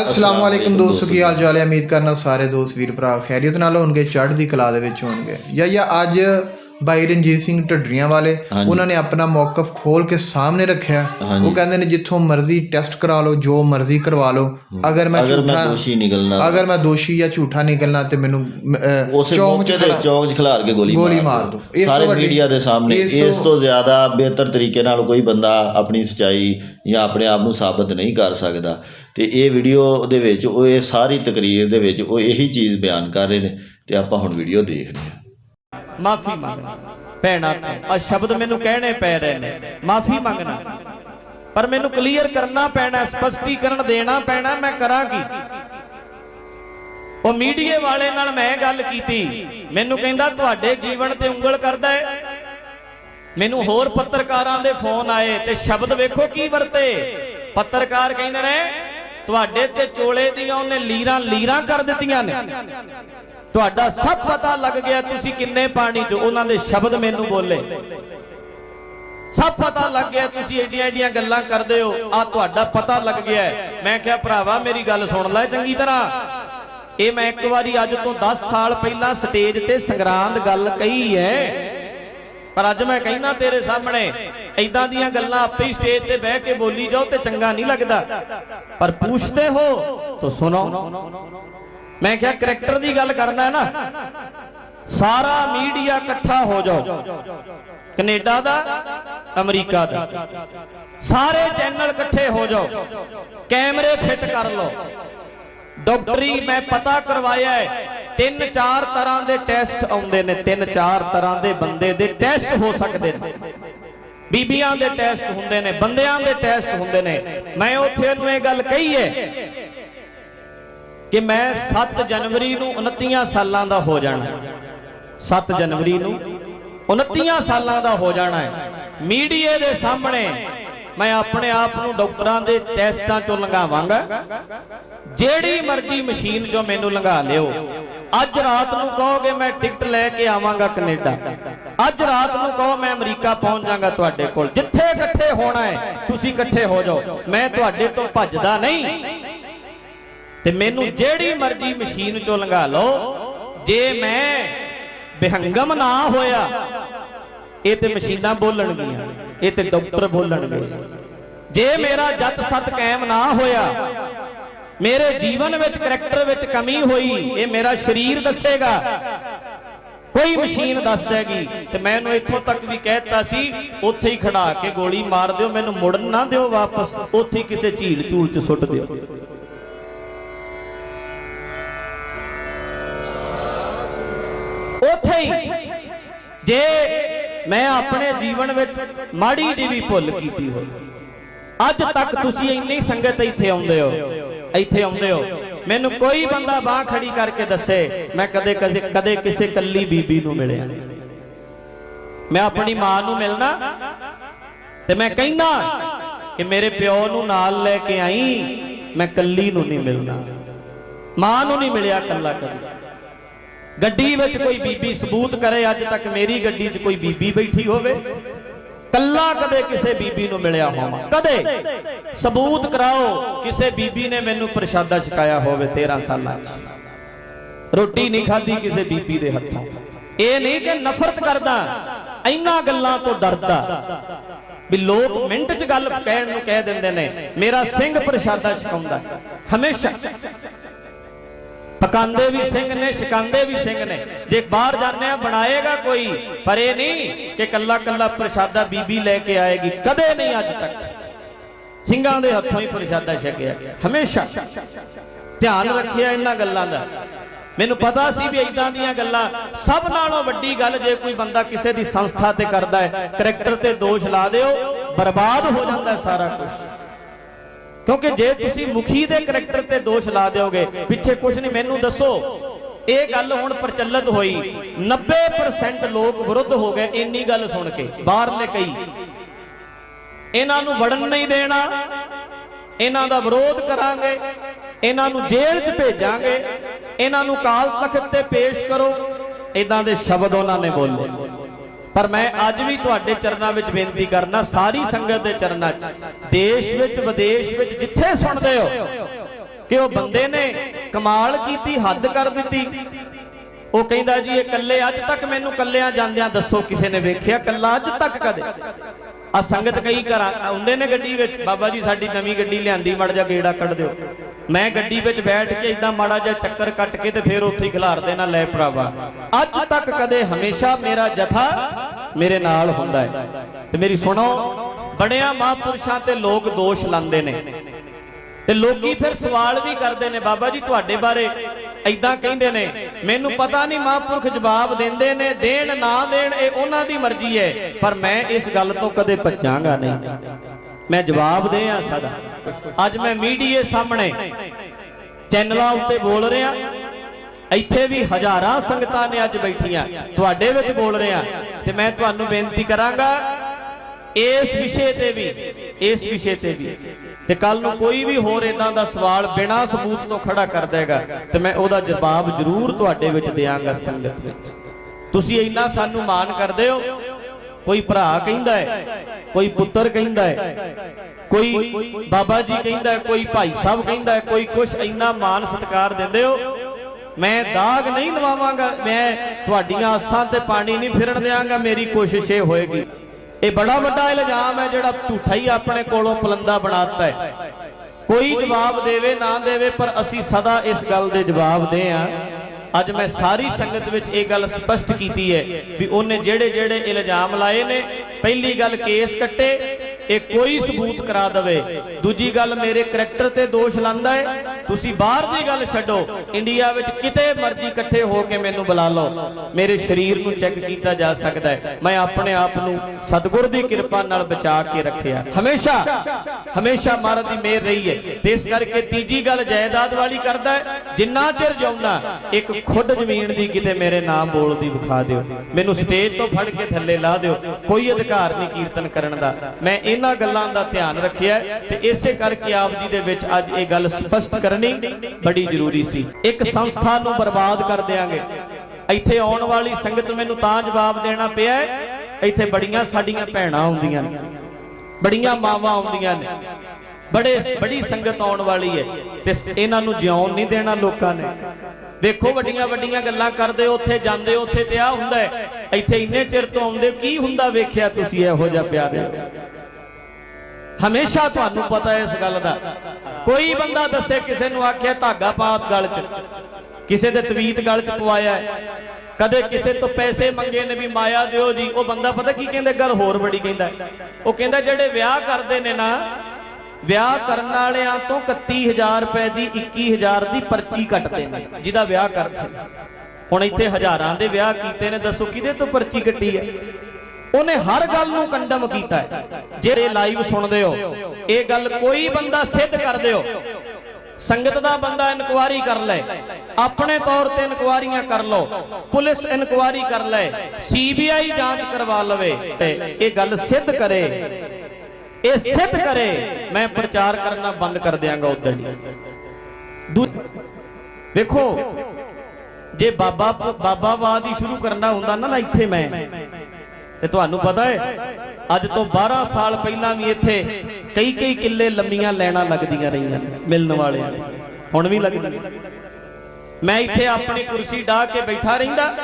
ਅਸਲਾਮ ਵਾਲੇਕਮ ਦੋਸਤੋ ਕੀ ਹਾਲ ਚਾਲ ਹੈ? ਉਮੀਦ ਕਰਨਾ ਸਾਰੇ ਦੋਸਤ ਵੀਰ ਭਰਾ ਖੈਰੀਅਤ ਨਾਲ ਹੋਣਗੇ ਚੜ੍ਹਦੀ ਕਲਾ ਦੇ ਵਿੱਚ ਹੋਣਗੇ। ਯਾ ਯਾ ਅੱਜ ਬਾਈ ਰਣਜੀਤ ਸਿੰਘ ਢੱਡਰੀਆਂ ਵਾਲੇ। ਉਹਨਾਂ ਨੇ ਆਪਣਾ ਮੌਕਫ ਖੋਲ ਕੇ ਸਾਹਮਣੇ ਰੱਖਿਆ। ਉਹ ਕਹਿੰਦੇ ਨੇ ਜਿੱਥੋਂ ਮਰਜ਼ੀ ਟੈਸਟ ਕਰਾ ਲਓ ਜੋ ਮਰਜ਼ੀ ਕਰਵਾ ਲਓ। ਅਗਰ ਮੈਂ ਅਗਰ ਮੈਂ ਝੂਠਾ ਦੋਸ਼ੀ ਨਿਕਲਣਾ ਅਗਰ ਮੈਂ ਦੋਸ਼ੀ ਜਾਂ ਝੂਠਾ ਨਿਕਲਣਾ ਤੇ ਮੈਨੂੰ ਚੌਂਕ ਖੜਾ- ਚੌਂਕ ਖਿਲਾਰ ਕੇ ਗੋਲੀ ਗੋਲੀ ਮਾਰ। ਇਸ ਸਾਰੇ ਮੀਡੀਆ ਦੇ ਸਾਹਮਣੇ। ਇਸ ਤੋਂ- ਤੋਂ ਜ਼ਿਆਦਾ ਬਿਹਤਰ ਤਰੀਕੇ ਨਾਲ ਕੋਈ ਬੰਦਾ ਆਪਣੀ ਸਚਾਈ ਜਾਂ ਆਪਣੇ ਆਪ ਨੂੰ ਸਾਬਤ ਨਹੀਂ ਕਰ ਸਕਦਾ। ਤੇ ਇਹ ਵੀਡੀਓ ਦੇ ਵਿੱਚ ਉਹ ਇਹ ਸਾਰੀ ਤਕਰੀਰ ਦੇ ਵਿੱਚ ਉਹ ਇਹੀ ਚੀਜ਼ ਬਿਆਨ ਕਰ ਰਹੇ ਨੇ। ਤੇ ਆਪਾਂ ਹੁਣ ਵੀਡੀਓ ਦੇਖ ਰਹੇ ਹਾਂ। ਮਾਫੀ ਮੰਗਣਾ। ਭੈਣਾ ਆ ਸ਼ਬਦ ਮੈਨੂੰ ਕਹਿਣੇ ਪੈ ਰਹੇ ਨੇ। ਮਾਫੀ ਮੰਗਣਾ। ਪਰ ਮੈਨੂੰ ਕਲੀਅਰ ਕਰਨਾ ਪੈਣਾ, ਸਪਸ਼ਟੀਕਰਨ ਦੇਣਾ ਪੈਣਾ, ਮੈਂ ਕਰਾਂ ਕੀ ਉਹ ਮੀਡੀਆ ਵਾਲੇ ਨਾਲ ਮੈਂ ਗੱਲ ਕੀਤੀ। ਮੈਨੂੰ ਕਹਿੰਦਾ, ਤੁਹਾਡੇ ਜੀਵਨ ਤੇ ਉਂਗਲ ਕਰਦਾ ਹੈ ਮੈਨੂੰ ਹੋਰ ਪੱਤਰਕਾਰਾਂ ਦੇ ਫੋਨ ਆਏ ਤੇ ਸ਼ਬਦ ਵੇਖੋ ਕੀ ਵਰਤੇ। ਪੱਤਰਕਾਰ ਕਹਿੰਦੇ ਨੇ, ਤੁਹਾਡੇ ਤੇ ਚੋਲੇ ਦੀਆਂ ਉਹਨੇ ਲੀਰਾਂ ਲੀਰਾਂ ਕਰ ਦਿੱਤੀਆਂ ਨੇ। ਤੁਹਾਡਾ ਸਭ ਪਤਾ ਲੱਗ ਗਿਆ ਤੁਸੀਂ ਕਿੰਨੇ ਪਾਣੀ 'ਚ, ਉਹਨਾਂ ਦੇ ਸ਼ਬਦ ਮੈਨੂੰ ਬੋਲੇ। ਸਭ ਪਤਾ ਲੱਗ ਗਿਆ ਤੁਸੀਂ ਏਡੀਆਂ ਏਡੀਆਂ ਗੱਲਾਂ ਕਰਦੇ ਹੋ ਆ ਤੁਹਾਡਾ ਪਤਾ ਲੱਗ ਗਿਆ ਮੈਂ ਕਿਹਾ, ਭਰਾਵਾ, ਮੇਰੀ ਗੱਲ ਸੁਣ ਲੈ ਚੰਗੀ ਤਰ੍ਹਾਂ। ਇਹ ਮੈਂ ਇੱਕ ਵਾਰੀ ਅੱਜ ਤੋਂ 10 ਸਾਲ ਪਹਿਲਾਂ ਸਟੇਜ ਤੇ ਸੰਗਰਾਂਦ ਗੱਲ ਕਹੀ ਹੈ। ਪਰ ਅੱਜ ਮੈਂ ਕਹਿਣਾ ਤੇਰੇ ਸਾਹਮਣੇ ਐਦਾਂ ਦੀਆਂ ਗੱਲਾਂ ਆਪੇ ਹੀ ਸਟੇਜ ਤੇ ਬਹਿ ਕੇ ਬੋਲੀ ਜਾਓ ਤੇ ਚੰਗਾ ਨਹੀਂ ਲੱਗਦਾ। ਪਰ ਪੁੱਛਦੇ ਹੋ, ਤਾਂ ਸੁਣੋ। ਮੈਂ ਕਿਹਾ ਕਰੈਕਟਰ ਦੀ ਗੱਲ ਕਰਨਾ ਨਾ। ਸਾਰਾ ਮੀਡੀਆ ਇਕੱਠਾ ਹੋ ਜਾਓ। ਕੈਨੇਡਾ ਦਾ, ਅਮਰੀਕਾ ਦਾ। ਸਾਰੇ ਚੈਨਲ ਇਕੱਠੇ ਹੋ ਜਾਓ। ਕੈਮਰੇ ਫਿੱਟ ਕਰ ਲਓ। ਡਾਕਟਰੀ ਮੈਂ ਪਤਾ ਕਰਵਾਇਆ ਹੈ, ਤਿੰਨ ਚਾਰ ਤਰ੍ਹਾਂ ਦੇ ਟੈਸਟ ਆਉਂਦੇ ਨੇ, ਤਿੰਨ ਚਾਰ ਤਰ੍ਹਾਂ ਦੇ ਬੰਦੇ ਦੇ ਟੈਸਟ ਹੋ ਸਕਦੇ ਨੇ। ਬੀਬੀਆਂ ਦੇ ਟੈਸਟ ਹੁੰਦੇ ਨੇ, ਬੰਦਿਆਂ ਦੇ ਟੈਸਟ ਹੁੰਦੇ ਨੇ। ਮੈਂ ਉੱਥੇ ਨੂੰ ਇਹ ਗੱਲ ਕਹੀ ਹੈ ਕਿ ਮੈਂ 7 ਜਨਵਰੀ ਨੂੰ 29 ਸਾਲਾਂ ਦਾ ਹੋ ਜਾਣਾ 7 ਜਨਵਰੀ ਨੂੰ 29 ਸਾਲਾਂ ਦਾ ਹੋ ਜਾਣਾ ਹੈ। ਮੀਡੀਆ ਦੇ ਸਾਹਮਣੇ ਮੈਂ ਆਪਣੇ ਆਪ ਨੂੰ ਡਾਕਟਰਾਂ ਦੇ ਟੈਸਟਾਂ ਚੋਂ ਲੰਘਾਵਾਂਗਾ। ਜਿਹੜੀ ਮਰਜ਼ੀ ਮਸ਼ੀਨ ਚੋਂ ਮੈਨੂੰ ਲੰਘਾ ਲਿਓ। ਅੱਜ ਰਾਤ ਨੂੰ ਕਹੋਗੇ ਮੈਂ ਟਿਕਟ ਲੈ ਕੇ ਆਵਾਂਗਾ ਕੈਨੇਡਾ। ਅੱਜ ਰਾਤ ਨੂੰ ਕਹੋ ਮੈਂ ਅਮਰੀਕਾ ਪਹੁੰਚ ਜਾਵਾਂਗਾ ਤੁਹਾਡੇ ਕੋਲ। ਜਿੱਥੇ ਇਕੱਠੇ ਹੋਣਾ ਹੈ, ਤੁਸੀਂ ਇਕੱਠੇ ਹੋ ਜਾਓ। ਮੈਂ ਤੁਹਾਡੇ ਤੋਂ ਭੱਜਦਾ ਨਹੀਂ। ਤੇ ਮੈਨੂੰ ਜਿਹੜੀ ਮਰਜ਼ੀ ਮਸ਼ੀਨ ਚੋਂ ਲੰਘਾ ਲਓ ਜੇ ਮੈਂ ਬਿਹੰਗਮ ਨਾ ਹੋਇਆ ਇਹ ਤੇ ਮਸ਼ੀਨਾਂ ਬੋਲਣਗੀਆਂ ਇਹ ਤੇ ਡਾਕਟਰ ਬੋਲਣਗੇ। ਜੇ ਮੇਰਾ ਜਤ ਸਤ ਕਾਇਮ ਨਾ ਹੋਇਆ ਮੇਰੇ ਜੀਵਨ ਵਿੱਚ ਕਰੈਕਟਰ ਵਿੱਚ ਕਮੀ ਹੋਈ ਇਹ ਮੇਰਾ ਸਰੀਰ ਦੱਸੇਗਾ। ਕੋਈ ਮਸ਼ੀਨ ਦੱਸ ਦੇਗੀ ਤੇ ਮੈਂ ਇਹਨੂੰ ਇੱਥੋਂ ਤੱਕ ਵੀ ਕਹਿਤਾ ਸੀ ਉੱਥੇ ਹੀ ਖੜਾ ਕੇ ਗੋਲੀ ਮਾਰ ਦਿਓ ਮੈਨੂੰ ਮੁੜਨ ਨਾ ਦਿਓ ਵਾਪਸ ਉੱਥੇ ਕਿਸੇ ਝੀਲ ਝੂਲ 'ਚ ਸੁੱਟ ਦਿਓ। ਜੇ ਮੈਂ ਆਪਣੇ ਜੀਵਨ ਵਿੱਚ ਮਾੜੀ ਜਿਹੀ ਵੀ ਭੁੱਲ ਕੀਤੀ ਹੋਵੇ ਅੱਜ ਤੱਕ ਤੁਸੀਂ ਇੰਨੀ ਸੰਗਤ ਇੱਥੇ ਆਉਂਦੇ ਹੋ, ਇੱਥੇ ਆਉਂਦੇ ਹੋ, ਮੈਨੂੰ ਕੋਈ ਬੰਦਾ ਬਾਹ ਖੜੀ ਕਰਕੇ ਦੱਸੇ, ਮੈਂ ਕਦੇ ਕਦੇ ਕਦੇ ਕਿਸੇ ਕੱਲੀ ਬੀਬੀ ਨੂੰ ਮਿਲਿਆ ਮੈਂ ਆਪਣੀ ਮਾਂ ਨੂੰ ਮਿਲਣਾ, ਤੇ ਮੈਂ ਕਹਿੰਦਾ ਕਿ ਮੇਰੇ ਪਿਓ ਨੂੰ ਨਾਲ ਲੈ ਕੇ ਆਈ, ਮੈਂ ਕੱਲੀ ਨੂੰ ਨਹੀਂ ਮਿਲਣਾ। ਮਾਂ ਨੂੰ ਨਹੀਂ ਮਿਲਿਆ ਕੱਲਾ ਕਦੇ। ਗੱਡੀ ਵਿੱਚ ਕੋਈ ਬੀਬੀ ਸਬੂਤ ਕਰੇ, ਅੱਜ ਤੱਕ ਮੇਰੀ ਗੱਡੀ 'ਚ ਕੋਈ ਬੀਬੀ ਬੈਠੀ ਹੋਵੇ। ਕੱਲਾ ਕਦੇ ਕਿਸੇ ਬੀਬੀ ਨੂੰ ਮਿਲਿਆ ਹੋਵਾਂ। ਕਦੇ ਸਬੂਤ ਕਰਾਓ, ਕਿਸੇ ਬੀਬੀ ਨੇ ਮੈਨੂੰ ਪ੍ਰਸ਼ਾਦਾ ਛਕਾਇਆ ਹੋਵੇ 13 ਸਾਲਾਂ 'ਚ। ਰੋਟੀ ਨਹੀਂ ਖਾਧੀ ਕਿਸੇ ਬੀਬੀ ਦੇ ਹੱਥੋਂ। ਇਹ ਨਹੀਂ ਕਿ ਨਫ਼ਰਤ ਕਰਦਾ, ਇੰਨਾ ਗੱਲਾਂ ਤੋਂ ਡਰਦਾ। ਵੀ ਲੋਕ ਮਿੰਟ 'ਚ ਗੱਲ ਕਹਿਣ ਨੂੰ ਕਹਿ ਦਿੰਦੇ ਨੇ, ਮੇਰਾ ਸਿੰਘ ਪ੍ਰਸ਼ਾਦਾ ਛਕਾਉਂਦਾ। ਹਮੇਸ਼ਾ। ਪਕਾਉਂਦੇ ਵੀ ਸਿੰਘ ਨੇ, ਛਕਾਉਂਦੇ ਵੀ ਸਿੰਘ ਨੇ। ਜੇ ਬਾਹਰ ਜਾਂਦੇ ਆ, ਬਣਾਏਗਾ ਕੋਈ, ਪਰ ਇਹ ਨਹੀਂ ਕਿ ਕੱਲਾ ਕੱਲਾ ਪ੍ਰਸ਼ਾਦਾ ਬੀਬੀ ਲੈ ਕੇ ਆਏਗੀ। ਕਦੇ ਨਹੀਂ ਅੱਜ ਤੱਕ। ਸਿੰਘਾਂ ਦੇ ਹੱਥੋਂ ਹੀ ਪ੍ਰਸ਼ਾਦਾ ਛਕਿਆ। ਹਮੇਸ਼ਾ। ਧਿਆਨ ਰੱਖਿਆ ਇਹਨਾਂ ਗੱਲਾਂ ਦਾ। ਮੈਨੂੰ ਪਤਾ ਸੀ ਵੀ ਇਦਾਂ ਦੀਆਂ ਗੱਲਾਂ ਸਭ ਨਾਲੋਂ ਵੱਡੀ ਗੱਲ ਜੇ ਕੋਈ ਬੰਦਾ ਕਿਸੇ ਦੀ ਸੰਸਥਾ ਤੇ ਕਰਦਾ ਹੈ, ਕਰੈਕਟਰ ਤੇ ਦੋਸ਼ ਲਾ ਦਿਓ, ਬਰਬਾਦ ਹੋ ਜਾਂਦਾ ਸਾਰਾ ਕੁਝ ਕਿਉਂਕਿ ਜੇ ਤੁਸੀਂ ਮੁਖੀ ਦੇ ਕਰੈਕਟਰ ਤੇ ਦੋਸ਼ ਲਾ ਦਿਓਗੇ, ਪਿੱਛੇ ਕੁਝ ਨਹੀਂ, ਮੈਨੂੰ ਦੱਸੋ, ਇਹ ਗੱਲ ਹੁਣ ਪ੍ਰਚਲਿਤ ਹੋਈ। 90% ਲੋਕ ਵਿਰੁੱਧ ਹੋ ਗਏ, ਇੰਨੀ ਗੱਲ ਸੁਣ ਕੇ, ਬਾਹਰਲੇ ਕਈ। ਇਹਨਾਂ ਨੂੰ ਵੜਨ ਨਹੀਂ ਦੇਣਾ, ਇਹਨਾਂ ਦਾ ਵਿਰੋਧ ਕਰਾਂਗੇ, ਇਹਨਾਂ ਨੂੰ ਜੇਲ੍ਹ 'ਚ ਭੇਜਾਂਗੇ, ਇਹਨਾਂ ਨੂੰ ਕਾਲ ਤਖਤ ਤੇ ਪੇਸ਼ ਕਰੋ ਇਦਾਂ ਦੇ ਸ਼ਬਦ ਉਹਨਾਂ ਨੇ ਬੋਲੇ। ਪਰ ਮੈਂ ਅੱਜ ਵੀ ਤੁਹਾਡੇ ਚਰਨਾਂ ਵਿੱਚ ਬੇਨਤੀ ਕਰਨਾ, ਸਾਰੀ ਸੰਗਤ ਦੇ ਚਰਨਾਂ 'ਚ, ਦੇਸ਼ ਵਿੱਚ, ਵਿਦੇਸ਼ ਵਿੱਚ, ਜਿੱਥੇ ਸੁਣਦੇ ਹੋ, ਕਿ ਉਹ ਬੰਦੇ ਨੇ ਕਮਾਲ ਕੀਤੀ, ਹੱਦ ਕਰ ਦਿੱਤੀ। ਉਹ ਕਹਿੰਦਾ ਜੀ, ਇਹ ਕੱਲੇ ਅੱਜ ਤੱਕ ਮੈਨੂੰ ਕੱਲਿਆਂ ਜਾਂਦਿਆਂ ਦੱਸੋ, ਕਿਸੇ ਨੇ ਵੇਖਿਆ? ਕੱਲਾ ਅੱਜ ਤੱਕ ਕਦੇ। ਆ ਸੰਗਤ ਕਈ ਘਰਾਂ ਆਉਂਦੇ ਨੇ ਗੱਡੀ ਵਿੱਚ, ਬਾਬਾ ਜੀ ਸਾਡੀ ਨਵੀਂ ਗੱਡੀ ਲਿਆਂਦੀ, ਮੜ ਜਾ ਗੇੜਾ ਕੱਢ ਦਿਓ। ਮੈਂ ਗੱਡੀ ਵਿੱਚ ਬੈਠ ਕੇ ਇਦਾਂ ਮਾੜਾ ਜਿਹਾ ਚੱਕਰ ਕੱਟ ਕੇ ਤੇ ਫਿਰ ਉੱਥੇ ਹੀ ਖਿਲਾਰ ਦੇਣਾ, ਲੈ ਭਰਾਵਾ। ਅੱਜ ਤੱਕ ਕਦੇ ਹਮੇਸ਼ਾ ਮੇਰਾ ਜਥਾ ਮੇਰੇ ਨਾਲ ਹੁੰਦਾ ਹੈ। ਤੇ ਮੇਰੀ ਸੁਣੋ ਬੜਿਆਂ ਮਹਾਂਪੁਰਸ਼ਾਂ ਤੇ ਲੋਕ ਦੋਸ਼ ਲਾਉਂਦੇ ਨੇ। ਤੇ ਲੋਕੀ ਫਿਰ ਸਵਾਲ ਵੀ ਕਰਦੇ ਨੇ, ਬਾਬਾ ਜੀ ਤੁਹਾਡੇ ਬਾਰੇ ਐਦਾਂ ਕਹਿੰਦੇ ਨੇ, ਮੈਨੂੰ ਪਤਾ ਨਹੀਂ ਮਹਾਂਪੁਰਖ ਜਵਾਬ ਦਿੰਦੇ ਨੇ, ਦੇਣ ਨਾ ਦੇਣ, ਇਹ ਉਹਨਾਂ ਦੀ ਮਰਜ਼ੀ ਹੈ, ਪਰ ਮੈਂ ਇਸ ਗੱਲ ਤੋਂ ਕਦੇ ਭੱਜਾਂਗਾ ਨਹੀਂ। ਮੈਂ ਜਵਾਬ ਦੇ ਆ ਸਦਾ। ਅੱਜ ਮੈਂ ਮੀਡੀਏ ਸਾਹਮਣੇ ਚੈਨਲਾਂ ਉੱਤੇ ਬੋਲ ਰਿਹਾ, ਇੱਥੇ ਵੀ ਹਜ਼ਾਰਾਂ ਸੰਗਤਾਂ ਨੇ ਅੱਜ ਬੈਠੀਆਂ, ਤੁਹਾਡੇ ਵਿੱਚ ਬੋਲ ਰਿਹਾ, ਤੇ ਮੈਂ ਤੁਹਾਨੂੰ ਬੇਨਤੀ ਕਰਾਂਗਾ, ਇਸ ਵਿਸ਼ੇ ਤੇ ਵੀ, ਇਸ ਵਿਸ਼ੇ ਤੇ ਵੀ। ਤੇ ਕੱਲ ਨੂੰ ਕੋਈ ਵੀ ਹੋਰ ਇਦਾਂ ਦਾ ਸਵਾਲ ਬਿਨਾਂ ਸਬੂਤ ਤੋਂ ਖੜਾ ਕਰ ਦੇਗਾ ਤੇ ਮੈਂ ਉਹਦਾ ਜਵਾਬ ਜ਼ਰੂਰ ਤੁਹਾਡੇ ਵਿੱਚ ਦਿਆਂਗਾ ਸੰਗਤ ਵਿੱਚ। ਤੁਸੀਂ ਇੰਨਾ ਸਾਨੂੰ ਮਾਣ ਕਰਦੇ ਹੋ? ਕੋਈ ਭਰਾ ਕਹਿੰਦਾ ਹੈ, ਕੋਈ ਪੁੱਤਰ ਕਹਿੰਦਾ ਹੈ, ਕੋਈ ਬਾਬਾ ਜੀ ਕਹਿੰਦਾ ਹੈ, ਕੋਈ ਭਾਈ ਸਾਹਿਬ ਕਹਿੰਦਾ ਹੈ, ਕੋਈ ਕੁਛ ਇੰਨਾ ਮਾਣ ਸਤਿਕਾਰ ਦਿੰਦੇ ਹੋ? ਮੈਂ ਦਾਗ ਨਹੀਂ ਲਵਾਵਾਂਗਾ, ਮੈਂ ਤੁਹਾਡੀਆਂ ਆਸਾਂ ਤੇ ਪਾਣੀ ਨਹੀਂ ਫਿਰਨ ਦਿਆਂਗਾ, ਮੇਰੀ ਕੋਸ਼ਿਸ਼ ਇਹ ਹੋਏਗੀ। ਇਹ ਬੜਾ ਵੱਡਾ ਇਲਜ਼ਾਮ ਹੈ ਜਿਹੜਾ ਝੂਠਾ ਹੀ ਆਪਣੇ ਕੋਲੋਂ ਪਲੰਦਾ ਬਣਾਤਾ ਹੈ। ਕੋਈ ਜਵਾਬ ਦੇਵੇ, ਨਾ ਦੇਵੇ, ਪਰ ਅਸੀਂ ਸਦਾ ਇਸ ਗੱਲ ਦੇ ਜਵਾਬ ਦੇ ਆ ਅੱਜ ਮੈਂ ਸਾਰੀ ਸੰਗਤ ਵਿੱਚ ਇਹ ਗੱਲ ਸਪਸ਼ਟ ਕੀਤੀ ਹੈ ਵੀ ਉਹਨੇ ਜਿਹੜੇ ਜਿਹੜੇ ਇਲਜ਼ਾਮ ਲਾਏ ਨੇ, ਪਹਿਲੀ ਗੱਲ ਕੇਸ ਕੱਟੇ, ਇਹ ਕੋਈ ਸਬੂਤ ਕਰਾ ਦਵੇ। ਦੂਜੀ ਗੱਲ, ਮੇਰੇ ਕਰੈਕਟਰ ਤੇ ਦੋਸ਼ ਲਾਂਦਾ ਹੈ। ਤੁਸੀਂ ਬਾਹਰ ਦੀ ਗੱਲ ਛੱਡੋ। ਇੰਡੀਆ ਵਿੱਚ ਕਿਤੇ ਮਰਜ਼ੀ ਇਕੱਠੇ ਹੋ ਕੇ ਮੈਨੂੰ ਬੁਲਾ ਲਓ। ਮੇਰੇ ਸਰੀਰ ਨੂੰ ਚੈੱਕ ਕੀਤਾ ਜਾ ਸਕਦਾ ਹੈ। ਮੈਂ ਆਪਣੇ ਆਪ ਨੂੰ ਸਤਿਗੁਰ ਦੀ ਕਿਰਪਾ ਨਾਲ ਬਚਾ ਕੇ ਰੱਖਿਆ। ਹਮੇਸ਼ਾ ਹਮੇਸ਼ਾ ਮਹਾਰਾਜ ਦੀ ਮਿਹਰ ਰਹੀ ਹੈ। ਤੇ ਇਸ ਕਰਕੇ ਤੀਜੀ ਗੱਲ ਜਾਇਦਾਦ ਵਾਲੀ ਕਰਦਾ ਹੈ। ਜਿੰਨਾ ਚਿਰ ਜਾਉਣਾ ਇੱਕ ਖੁਦ ਜ਼ਮੀਨ ਦੀ ਕਿਤੇ ਮੇਰੇ ਨਾਮ ਬੋਲਦੀ ਵਿਖਾ ਦਿਓ। ਮੈਨੂੰ ਸਟੇਜ ਤੋਂ ਫੜ ਕੇ ਥੱਲੇ ਲਾ ਦਿਓ। ਕੋਈ ਅਧਿਕਾਰ ਨਹੀਂ ਕੀਰਤਨ ਕਰਨ ਦਾ। ਮੈਂ ਇਹਨਾਂ ਗੱਲਾਂ ਦਾ ਧਿਆਨ ਰੱਖਿਆ ਤੇ ਇਸੇ ਕਰਕੇ ਆਪ ਜੀ ਦੇ ਵਿੱਚ ਅੱਜ ਇਹ ਗੱਲ ਸਪਸ਼ਟ ਕਰ ਕਰਨੀ ਬੜੀ ਜ਼ਰੂਰੀ ਸੀ। ਇੱਕ ਸੰਸਥਾ ਨੂੰ ਬਰਬਾਦ ਕਰ ਦਿਆਂਗੇ। ਇੱਥੇ ਆਉਣ ਵਾਲੀ ਸੰਗਤ ਮੈਨੂੰ ਤਾਂ ਜਵਾਬ ਦੇਣਾ ਪਿਆ ਇੱਥੇ ਬੜੀਆਂ ਸਾਡੀਆਂ ਭੈਣਾਂ ਆਉਂਦੀਆਂ ਨੇ। ਬੜੀਆਂ ਮਾਵਾਂ ਆਉਂਦੀਆਂ ਨੇ। ਬੜੇ, ਬੜੀ ਸੰਗਤ ਆਉਣ ਵਾਲੀ ਹੈ ਤੇ ਇਹਨਾਂ ਨੂੰ ਜਿਉਣ ਨਹੀਂ ਦੇਣਾ ਲੋਕਾਂ ਨੇ। ਵੇਖੋ ਵੱਡੀਆਂ ਵੱਡੀਆਂ ਗੱਲਾਂ ਕਰਦੇ, ਉੱਥੇ ਜਾਂਦੇ, ਉੱਥੇ ਤੇ ਆ ਹੁੰਦਾ ਇੱਥੇ ਇੰਨੇ ਚਿਰ ਤੋਂ ਆਉਂਦੇ, ਕੀ ਹੁੰਦਾ ਵੇਖਿਆ ਤੁਸੀਂ ਇਹੋ ਜਿਹਾ ਪਿਆਰੇ ਹਮੇਸ਼ਾ ਤੁਹਾਨੂੰ ਪਤਾ ਇਸ ਗੱਲ ਦਾ। ਕੋਈ ਬੰਦਾ ਦੱਸੇ ਕਿਸੇ ਨੂੰ ਆਖਿਆ ਧਾਗਾ ਪਾਤ ਗਲ 'ਚ, ਕਿਸੇ ਦੇ ਤਵੀਤ ਗਲ 'ਚ ਪਵਾਇਆ ਕਦੇ ਕਿਸੇ ਤੋਂ ਪੈਸੇ ਮੰਗੇ ਨੇ ਵੀ ਮਾਇਆ ਦਿਓ ਜੀ, ਉਹ ਬੰਦਾ ਪਤਾ ਕੀ ਕਹਿੰਦਾ ਗੱਲ ਹੋਰ ਬੜੀ ਕਹਿੰਦਾ ਉਹ ਕਹਿੰਦਾ, ਜਿਹੜੇ ਵਿਆਹ ਕਰਦੇ ਨੇ ਨਾ, ਵਿਆਹ ਕਰਨ ਵਾਲਿਆਂ ਤੋਂ 31000 ਰੁਪਏ ਦੀ 21000 ਦੀ ਪਰਚੀ ਕੱਟਦੇ ਨੇ, ਜਿਹਦਾ ਵਿਆਹ ਕਰਦੇ ਹੁਣ ਇੱਥੇ ਹਜ਼ਾਰਾਂ ਦੇ ਵਿਆਹ ਕੀਤੇ ਨੇ, ਦੱਸੋ ਕਿਹਦੇ ਤੋਂ ਪਰਚੀ ਕੱਟੀ ਹੈ? ਉਹਨੇ ਹਰ ਗੱਲ ਨੂੰ ਕੰਡਮ ਕੀਤਾ ਹੈ। ਜਿਹੜੇ ਲਾਈਵ ਸੁਣਦੇ ਹੋ, ਇਹ ਗੱਲ ਕੋਈ ਬੰਦਾ ਸਿੱਧ ਕਰ ਦਿਓ। ਸੰਗਤ ਦਾ ਬੰਦਾ ਇਨਕੁਆਰੀ ਕਰ ਲੈ। ਆਪਣੇ ਤੌਰ ਤੇ ਇਨਕੁਆਰੀਆਂ ਕਰ ਲਓ। ਪੁਲਿਸ ਇਨਕੁਆਰੀ ਕਰ ਲੈ। ਸੀਬੀਆਈ ਜਾਂਚ ਕਰਵਾ ਲਵੇ ਤੇ ਇਹ ਗੱਲ ਸਿੱਧ ਕਰੇ। ਇਹ ਸਿੱਧ ਕਰੇ। ਮੈਂ ਪ੍ਰਚਾਰ ਕਰਨਾ ਬੰਦ ਕਰ ਦਿਆਂਗਾ ਉਦੋਂ ਹੀ। ਦੂ- ਵੇਖੋ, ਜੇ ਬਾਬਾ ਬਾਬਾਵਾਦ ਹੀ ਸ਼ੁਰੂ ਕਰਨਾ ਹੁੰਦਾ ਨਾ ਨਾ ਇੱਥੇ ਮੈਂ। ਤੇ ਤੁਹਾਨੂੰ ਪਤਾ ਹੈ, ਅੱਜ ਤੋਂ 12 ਸਾਲ ਪਹਿਲਾਂ ਵੀ ਇੱਥੇ ਕਈ ਕਈ ਕਿੱਲੇ ਲੰਮੀਆਂ ਲੈਣਾ ਲੱਗਦੀਆਂ ਰਹੀਆਂ ਮਿਲਣ ਵਾਲਿਆਂ ਹੁਣ ਵੀ ਲੱਗਦੀਆਂ। ਮੈਂ ਇੱਥੇ ਆਪਣੀ ਕੁਰਸੀ ਢਾ ਕੇ ਬੈਠਾ ਰਹਿੰਦਾ।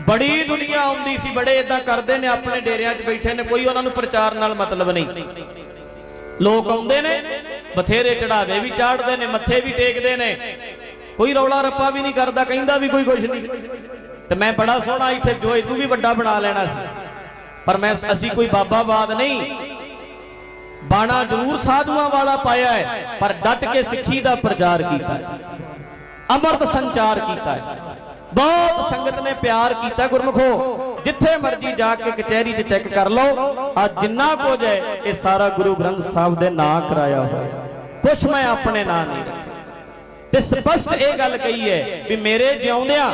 ਬੜੀ ਦੁਨੀਆ ਆਉਂਦੀ ਸੀ, ਬੜੇ ਇਦਾਂ ਕਰਦੇ ਨੇ, ਆਪਣੇ ਡੇਰਿਆਂ 'ਚ ਬੈਠੇ ਨੇ, ਕੋਈ ਉਹਨਾਂ ਨੂੰ ਪ੍ਰਚਾਰ ਨਾਲ ਮਤਲਬ ਨਹੀਂ। ਲੋਕ ਆਉਂਦੇ ਨੇ, ਬਥੇਰੇ ਚੜਾਵੇ ਵੀ ਚਾੜਦੇ ਨੇ, ਮੱਥੇ ਵੀ ਟੇਕਦੇ ਨੇ। ਕੋਈ ਰੌਲਾ ਰੱਪਾ ਵੀ ਨਹੀਂ ਕਰਦਾ, ਕਹਿੰਦਾ ਵੀ ਕੋਈ ਕੁਝ ਨਹੀਂ। ਤੇ ਮੈਂ ਬੜਾ ਸੋਹਣਾ ਇੱਥੇ ਜੋ ਇਦੂ ਵੀ ਵੱਡਾ ਬਣਾ ਲੈਣਾ ਸੀ। ਪਰ ਮੈਂ ਅਸੀਂ ਕੋਈ ਬਾਬਾਵਾਦ ਨਹੀਂ। ਬਾਣਾ ਜ਼ਰੂਰ ਸਾਧੂਆਂ ਵਾਲਾ ਪਾਇਆ ਹੈ, ਪਰ ਡਟ ਕੇ ਸਿੱਖੀ ਦਾ ਪ੍ਰਚਾਰ ਕੀਤਾ ਹੈ। ਅਮਰਤ ਸੰਚਾਰ ਕੀਤਾ ਹੈ। ਬਹੁਤ ਸੰਗਤ ਨੇ ਪਿਆਰ ਕੀਤਾ ਗੁਰਮਖੋ, ਜਿੱਥੇ ਮਰਜ਼ੀ ਜਾ ਕੇ ਕਚਹਿਰੀ 'ਚ ਚੈੱਕ ਕਰ ਲਓ, ਆ ਜਿੰਨਾ ਕੁਝ ਹੈ, ਇਹ ਸਾਰਾ ਗੁਰੂ ਗ੍ਰੰਥ ਸਾਹਿਬ ਦੇ ਨਾਂ ਕਰਾਇਆ ਹੋਇਆ ਕੁਛ ਮੈਂ ਆਪਣੇ ਨਾਂ ਨਹੀਂ ਤੇ ਸਪਸ਼ਟ ਇਹ ਗੱਲ ਕਹੀ ਹੈ ਵੀ ਮੇਰੇ ਜਿਉਂਦਿਆਂ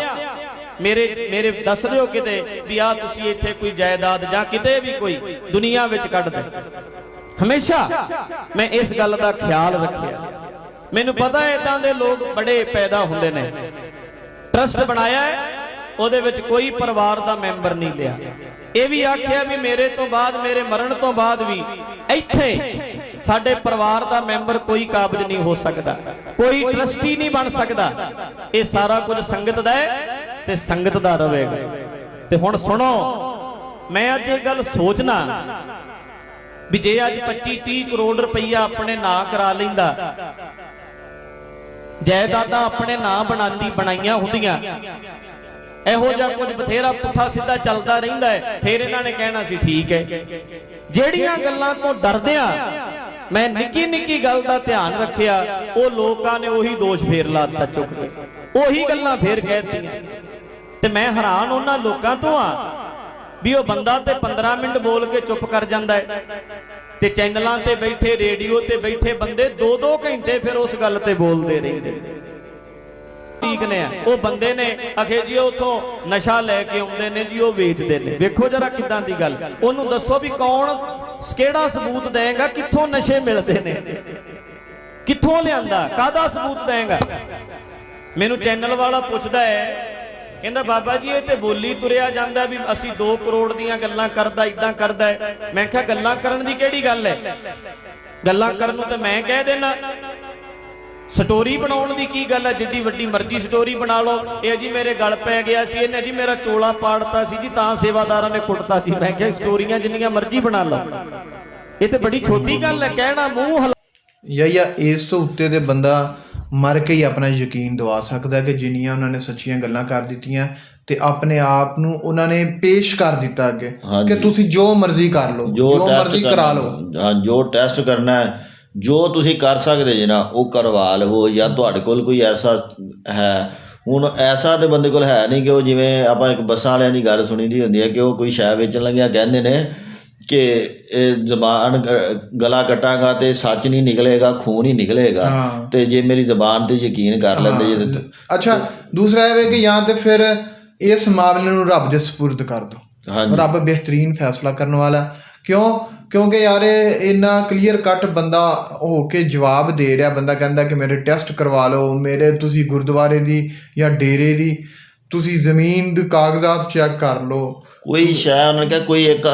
ਮੇਰੇ ਮੇਰੇ ਦੱਸ ਦਿਓ ਕਿਤੇ ਵੀ ਆ ਤੁਸੀਂ ਇੱਥੇ ਕੋਈ ਜਾਇਦਾਦ ਜਾਂ ਕਿਤੇ ਵੀ ਕੋਈ ਦੁਨੀਆ ਵਿੱਚ ਕੱਢ ਦੇ। ਹਮੇਸ਼ਾ ਮੈਂ ਇਸ ਗੱਲ ਦਾ ਖਿਆਲ ਰੱਖਿਆ। ਮੈਨੂੰ ਪਤਾ ਹੈ ਇਦਾਂ ਦੇ ਲੋਕ ਬੜੇ ਪੈਦਾ ਹੁੰਦੇ ਨੇ। ਟਰਸਟ ਬਣਾਇਆ ਹੈ, ਉਹਦੇ ਵਿੱਚ ਕੋਈ ਪਰਿਵਾਰ ਦਾ ਮੈਂਬਰ ਨਹੀਂ ਲਿਆ। ਇਹ ਵੀ ਆਖਿਆ ਵੀ ਮੇਰੇ ਤੋਂ ਬਾਅਦ, ਮੇਰੇ ਮਰਨ ਤੋਂ ਬਾਅਦ ਵੀ ਇੱਥੇ ਸਾਡੇ ਪਰਿਵਾਰ ਦਾ ਮੈਂਬਰ ਕੋਈ ਕਾਬਜ ਨਹੀਂ ਹੋ ਸਕਦਾ। ਕੋਈ ਟਰਸਟੀ ਨਹੀਂ ਬਣ ਸਕਦਾ। ਇਹ ਸਾਰਾ ਕੁਝ ਸੰਗਤ ਦਾ ਹੈ। ਤੇ ਸੰਗਤ ਦਾ ਰਹੇਗਾ ਤੇ ਹੁਣ ਸੁਣੋ, ਮੈਂ ਅੱਜ ਇਹ ਗੱਲ ਸੋਚਣਾ ਵੀ ਜੇ ਅੱਜ 25 30 ਕਰੋੜ ਰੁਪਈਆ ਆਪਣੇ ਨਾਂ ਕਰਾ ਲੈਂਦਾ, ਜਾਇਦਾਦਾਂ ਆਪਣੇ ਨਾਂ ਬਣਾਉਂਦੀ ਬਣਾਈਆਂ ਹੁੰਦੀਆਂ, ਇਹੋ ਜਿਹਾ ਕੁਝ ਬਥੇਰਾ ਪੁੱਠਾ ਸਿੱਧਾ ਚੱਲਦਾ ਰਹਿੰਦਾ ਹੈ, ਫਿਰ ਇਹਨਾਂ ਨੇ ਕਹਿਣਾ ਸੀ, ਠੀਕ ਹੈ। ਜਿਹੜੀਆਂ ਗੱਲਾਂ ਤੋਂ ਡਰਦਿਆਂ ਮੈਂ ਨਿੱਕੀ ਨਿੱਕੀ ਗੱਲ ਦਾ ਧਿਆਨ ਰੱਖਿਆ, ਉਹ ਲੋਕਾਂ ਨੇ ਉਹੀ ਦੋਸ਼ ਫੇਰ ਲਾਤਾ ਚੁੱਕ ਕੇ। ਉਹੀ ਗੱਲਾਂ ਫੇਰ ਕਹਿ ਦਿੱਤੀਆਂ। ਤੇ ਮੈਂ ਹੈਰਾਨ ਉਹਨਾਂ ਲੋਕਾਂ ਤੋਂ ਆ ਵੀ ਉਹ ਬੰਦਾ ਤੇ 15 ਮਿੰਟ ਬੋਲ ਕੇ ਚੁੱਪ ਕਰ ਜਾਂਦਾ ਹੈ। ਤੇ ਚੈਨਲਾਂ ਤੇ ਬੈਠੇ, ਰੇਡੀਓ ਤੇ ਬੈਠੇ ਬੰਦੇ 2-2 ਘੰਟੇ ਫਿਰ ਉਸ ਗੱਲ ਤੇ ਬੋਲਦੇ ਰਹਿੰਦੇ। ਠੀਕ ਨੇ ਉਹ ਬੰਦੇ ਨੇ, ਅਖੇ ਜੀ ਉਥੋਂ ਨਸ਼ਾ ਲੈ ਕੇ ਆਉਂਦੇ ਨੇ ਜੀ, ਉਹ ਵੇਚਦੇ ਨੇ। ਵੇਖੋ ਜਰਾ ਕਿਦਾਂ ਦੀ ਗੱਲ। ਉਹਨੂੰ ਦੱਸੋ ਵੀ ਕੌਣ, ਕਿਹੜਾ ਸਬੂਤ ਦੇਗਾ ਕਿੱਥੋਂ ਨਸ਼ੇ ਮਿਲਦੇ ਨੇ? ਕਿੱਥੋਂ ਲਿਆਂਦਾ? ਕਾਦਾ ਸਬੂਤ ਦੇਗਾ ਮੈਨੂੰ ਚੈਨਲ ਵਾਲਾ ਪੁੱਛਦਾ ਹੈ ਕਹਿੰਦਾ, ਬਾਬਾ ਜੀ, ਇਹ ਤੇ ਬੋਲੀ ਤੁਰਿਆ ਜਾਂਦਾ ਵੀ ਅਸੀਂ 2 ਕਰੋੜ ਦੀਆਂ ਗੱਲਾਂ ਕਰਦਾ ਇਦਾਂ ਕਰਦਾ ਮੈਂ ਕਿਹਾ, ਗੱਲਾਂ ਕਰਨ ਦੀ ਕਿਹੜੀ ਗੱਲ ਹੈ? ਗੱਲਾਂ ਕਰਨ ਨੂੰ ਤੇ ਮੈਂ ਕਹਿ ਦੇਣਾ। ਸਟੋਰੀ ਬਣਾਉਣ ਦੀ ਕੀ ਗੱਲ ਹੈ? ਜਿੱਡੀ ਵੱਡੀ ਮਰਜ਼ੀ ਸਟੋਰੀ ਬਣਾ ਲਓ। ਇਹ ਜੀ ਮੇਰੇ ਗਲ ਪੈ ਗਿਆ ਸੀ, ਇਹਨੇ ਜੀ ਮੇਰਾ ਚੋਲਾ ਪਾੜਤਾ ਸੀ ਜੀ, ਤਾਂ ਸੇਵਾਦਾਰਾਂ ਨੇ ਕੁੱਟਤਾ ਸੀ। ਮੈਂ ਕਿਹਾ, ਸਟੋਰੀਆਂ ਜਿੰਨੀਆਂ ਮਰਜ਼ੀ ਬਣਾ ਲਓ। ਇਹ ਤੇ ਬੜੀ ਛੋਟੀ ਗੱਲ ਹੈ, ਕਹਿਣਾ ਮੂੰਹ ਹਲਾ ਜਾਂ ਇਸ ਤੋਂ ਉੱਤੇ ਦੇ ਬੰਦਾ ਮਰ ਕੇ ਹੀ ਆਪਣਾ ਯਕੀਨ ਦਵਾ ਸਕਦਾ ਕਿ ਜਿੰਨੀਆਂ ਉਹਨਾਂ ਨੇ ਸੱਚੀਆਂ ਗੱਲਾਂ ਕਰ ਦਿੱਤੀਆਂ ਤੇ ਆਪਣੇ ਆਪ ਨੂੰ ਉਹਨਾਂ ਨੇ ਪੇਸ਼ ਕਰ ਦਿੱਤਾ ਅੱਗੇ। ਕਿ ਤੁਸੀਂ ਜੋ ਮਰਜ਼ੀ ਕਰ ਲਓ ਜੋ ਮਰਜ਼ੀ ਕਰਾ ਲਓ ਹਾਂ ਜੋ ਟੈਸਟ ਕਰਨਾ ਹੈ ਜੋ ਤੁਸੀਂ ਕਰ ਸਕਦੇ ਜੇ ਨਾ ਉਹ ਕਰਵਾ ਲਵੋ ਜਾਂ ਤੁਹਾਡੇ ਕੋਲ ਕੋਈ ਐਸਾ ਹੈ ਹੁਣ ਐਸਾ ਤੇ ਬੰਦੇ ਕੋਲ ਹੈ ਨਹੀਂ ਕਿ ਉਹ ਜਿਵੇਂ ਆਪਾਂ ਇੱਕ ਬੱਸਾਂ ਵਾਲਿਆਂ ਦੀ ਗੱਲ ਸੁਣੀ ਦੀ ਹੁੰਦੀ ਹੈ ਕਿ ਉਹ ਕੋਈ ਸ਼ੈ ਵੇਚਣ ਲੱਗਿਆ ਕਹਿੰਦੇ ਨੇ ਕਿ ਇਹ ਜ਼ਬਾਨ ਗਲਾ ਕੱਟਾਂਗਾ ਤੇ ਸੱਚ ਨਹੀਂ ਨਿਕਲੇਗਾ ਖੂਨ ਹੀ ਨਿਕਲੇਗਾ। ਤੇ ਜੇ ਮੇਰੀ ਜ਼ਬਾਨ ਤੇ ਯਕੀਨ ਕਰ ਲੈਂਦੇ ਜੇ ਅੱਛਾ ਦੂਸਰਾ ਇਹ ਵੇ ਕਿ ਜਾਂ ਤੇ ਫਿਰ ਇਸ ਮਾਮਲੇ ਨੂੰ ਰੱਬ ਦੇ ਸਪੁਰਦ ਕਰ ਹਾਂਜੀ। ਰੱਬ ਬਿਹਤਰੀਨ ਫੈਸਲਾ ਕਰਨ ਵਾਲਾ ਕਿਉਂ? ਕਿਉਂਕਿ ਯਾਰ ਇਹ ਇੰਨਾ ਕਲੀਅਰ ਕੱਟ ਬੰਦਾ ਹੋ ਕੇ ਜਵਾਬ ਦੇ ਰਿਹਾ। ਬੰਦਾ ਕਹਿੰਦਾ ਕਿ ਮੇਰੇ ਟੈਸਟ ਕਰਵਾ ਲਓ ਮੇਰੇ ਤੁਸੀਂ ਗੁਰਦੁਆਰੇ ਦੀ ਜਾਂ ਡੇਰੇ ਦੀ ਤੁਸੀਂ ਜ਼ਮੀਨ ਦੇ ਕਾਗਜ਼ਾਤ ਚੈੱਕ ਕਰ ਲਓ। ਕੋਈ ਸ਼ੈ ਉਹਨਾਂ ਨੇ ਕਿਹਾ ਕੋਈ ਇੱਕ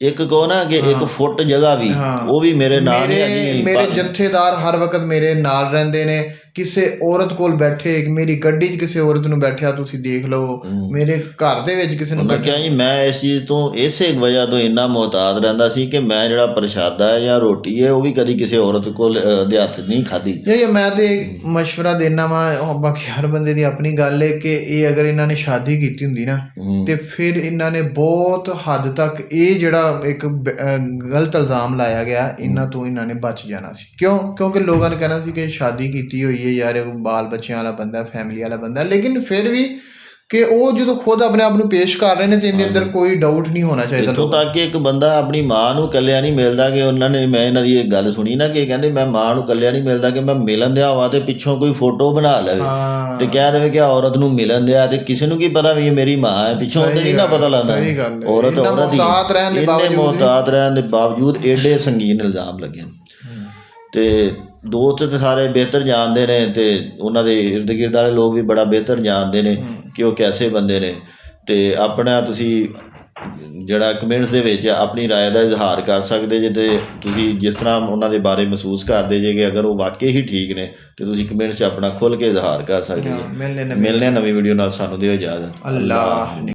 ਇੱਕ ਕਹੋ ਨਾ ਕਿ ਇੱਕ ਫੁੱਟ ਜਗ੍ਹਾ ਵੀ। ਉਹ ਵੀ ਮੇਰੇ ਨਾਲ ਨਹੀਂ ਮੇਰੇ ਹੈਗੀ ਮੇਰੇ ਜਥੇਦਾਰ ਹਰ ਵਕਤ ਮੇਰੇ ਨਾਲ ਰਹਿੰਦੇ ਨੇ ਕਿਸੇ ਔਰਤ ਕੋਲ ਬੈਠੇ ਮੇਰੀ ਗੱਡੀ 'ਚ ਕਿਸੇ ਔਰਤ ਨੂੰ ਬੈਠਿਆ ਤੁਸੀਂ ਦੇਖ ਲਓ ਮੇਰੇ ਘਰ ਦੇ ਵਿੱਚ ਕਿਸੇ ਨੂੰ ਉਹਨਾਂ ਬੈਠਿਆ ਕਿਹਾ ਜੀ ਮੈਂ ਇਸ ਚੀਜ਼ ਤੋਂ ਇਸੇ ਵਜ੍ਹਾ ਤੋਂ ਇੰਨਾ ਮੁਹਤਾਦ ਰਹਿੰਦਾ ਸੀ ਕਿ ਮੈਂ ਜਿਹੜਾ ਪ੍ਰਸ਼ਾਦਾ ਹੈ ਜਾਂ ਰੋਟੀ ਹੈ ਉਹ ਵੀ ਕਦੀ ਕਿਸੇ ਔਰਤ ਕੋਲ ਅ, ਦੇ ਹੱਥ ਨਹੀਂ ਖਾਧੀ ਇਹ ਇਹ ਮੈਂ ਤੇ مشورہ ਦੇਣਾ ਵਾ ਬਾਕੀ ਹਰ ਬੰਦੇ ਦੀ ਆਪਣੀ ਗੱਲ ਹੈ ਕਿ ਇਹ ਅਗਰ ਇਹਨਾਂ ਨੇ ਸ਼ਾਦੀ ਕੀਤੀ ਹੁੰਦੀ ਨਾ ਹੂੰ। ਤੇ ਫਿਰ ਇਹਨਾਂ ਨੇ ਬਹੁਤ ਹੱਦ ਤੱਕ ਇਹ ਜਿਹੜਾ ਇੱਕ ਬ- ਅਹ ਗਲਤ ਇਲਜ਼ਾਮ ਲਾਇਆ ਗਿਆ ਇਹਨਾਂ ਤੋਂ ਇਹਨਾਂ ਨੇ ਬਚ ਜਾਣਾ ਸੀ ਕਿਉਂ ਕਿਉਂਕਿ ਲੋਕਾਂ ਨੇ ਕਹਿਣਾ ਸੀ ਕਿ ਸ਼ਾਦੀ ਕੀਤੀ ਹੋਈ ਹੈ ਯਾਰ ਇਹ ਬਾਲ ਬੱਚਿਆਂ ਵਾਲਾ ਬੰਦਾ ਫੈਮਿਲੀ ਵਾਲਾ ਬੰਦਾ। ਲੇਕਿਨ ਫਿਰ ਵੀ ਕਿ ਉਹ ਜਦੋਂ ਖੁਦ ਆਪਣੇ ਆਪ ਨੂੰ ਪੇਸ਼ ਕਰ ਰਹੇ ਨੇ ਤੇ ਇਹਦੇ ਅੰਦਰ ਕੋਈ ਡਾਊਟ ਨਹੀਂ ਹੋਣਾ ਚਾਹੀਦਾ ਇੱਥੋਂ ਤੱਕ ਕਿ ਇੱਕ ਬੰਦਾ ਆਪਣੀ ਮਾਂ ਨੂੰ ਕੱਲਿਆ ਨਹੀਂ ਮਿਲਦਾ ਕਿ ਉਹਨਾਂ ਨੇ ਮੈਂ ਇਹਨਾਂ ਦੀ ਇਹ ਗੱਲ ਸੁਣੀ ਨਾ ਕਿ ਕਹਿੰਦੇ ਮੈਂ ਮਾਂ ਨੂੰ ਕੱਲਿਆ ਨਹੀਂ ਮਿਲਦਾ ਕਿ ਮੈਂ ਮਿਲਣ ਦਿਆ ਵਾ ਤੇ ਪਿੱਛੋਂ ਕੋਈ ਫੋਟੋ ਬਣਾ ਲਵੇ ਤੇ ਕਹਿ ਦੇਵੇ ਕਿ ਔਰਤ ਨੂੰ ਮਿਲਣ ਦਿਆ ਤੇ ਕਿਸੇ ਨੂੰ ਕੀ ਪਤਾ ਵੀ ਇਹ ਮੇਰੀ ਮਾਂ ਹੈ। ਪਿੱਛੋਂ ਤੇ ਨਹੀਂ ਨਾ ਪਤਾ ਲੱਗਦਾ। ਸਹੀ ਗੱਲ ਹੈ। ਔਰਤ ਔਰਤ ਹੀ ਮੁਹਤਾਤ ਰਹਿਣ ਦੇ ਇੰਨੇ ਬਾਵਜੂਦ ਵੀ- ਮੁਹਤਾਤ ਰਹਿਣ ਦੇ ਬਾਵਜੂਦ ਏਡੇ ਸੰਗੀਨ ਇਲਜ਼ਾਮ ਲੱਗੇ ਨੇ। ਤੇ ਦੋਸਤ ਤੇ ਸਾਰੇ ਬਿਹਤਰ ਜਾਣਦੇ ਨੇ ਤੇ ਉਹਨਾਂ ਦੇ ਇਰਦ ਗਿਰਦ ਵਾਲੇ ਲੋਕ ਵੀ ਬੜਾ ਬਿਹਤਰ ਜਾਣਦੇ ਨੇ ਕਿ ਉਹ ਕੈਸੇ ਬੰਦੇ ਨੇ ਤੇ ਆਪਣਾ ਤੁਸੀਂ ਜਿਹੜਾ ਕਮੈਂਟਸ ਦੇ ਵਿੱਚ ਆਪਣੀ رائے ਦਾ ਇਜ਼ਹਾਰ ਕਰ ਸਕਦੇ ਜੇ ਤੇ ਤੁਸੀਂ ਜਿਸ ਤਰ੍ਹਾਂ ਉਹਨਾਂ ਦੇ ਬਾਰੇ ਮਹਿਸੂਸ ਕਰਦੇ ਜੇ ਕਿ ਅਗਰ ਉਹ ਵਾਕਈ ਹੀ ਠੀਕ ਨੇ ਤੇ ਤੁਸੀਂ ਕਮੈਂਟਸ 'ਚ ਆਪਣਾ ਖੁੱਲ ਕੇ ਇਜ਼ਹਾਰ ਕਰ ਸਕਦੇ ਹਾਂ, ਜੇ ਮਿਲਨੇ ਨਵੀਂ ਮਿਲਨੇ ਆ ਨਵੀਂ ਵੀਡੀਓ ਨਾਲ ਸਾਨੂੰ ਦਿਓ ਇਜਾਜ਼ਤ ਅੱਲਾਹ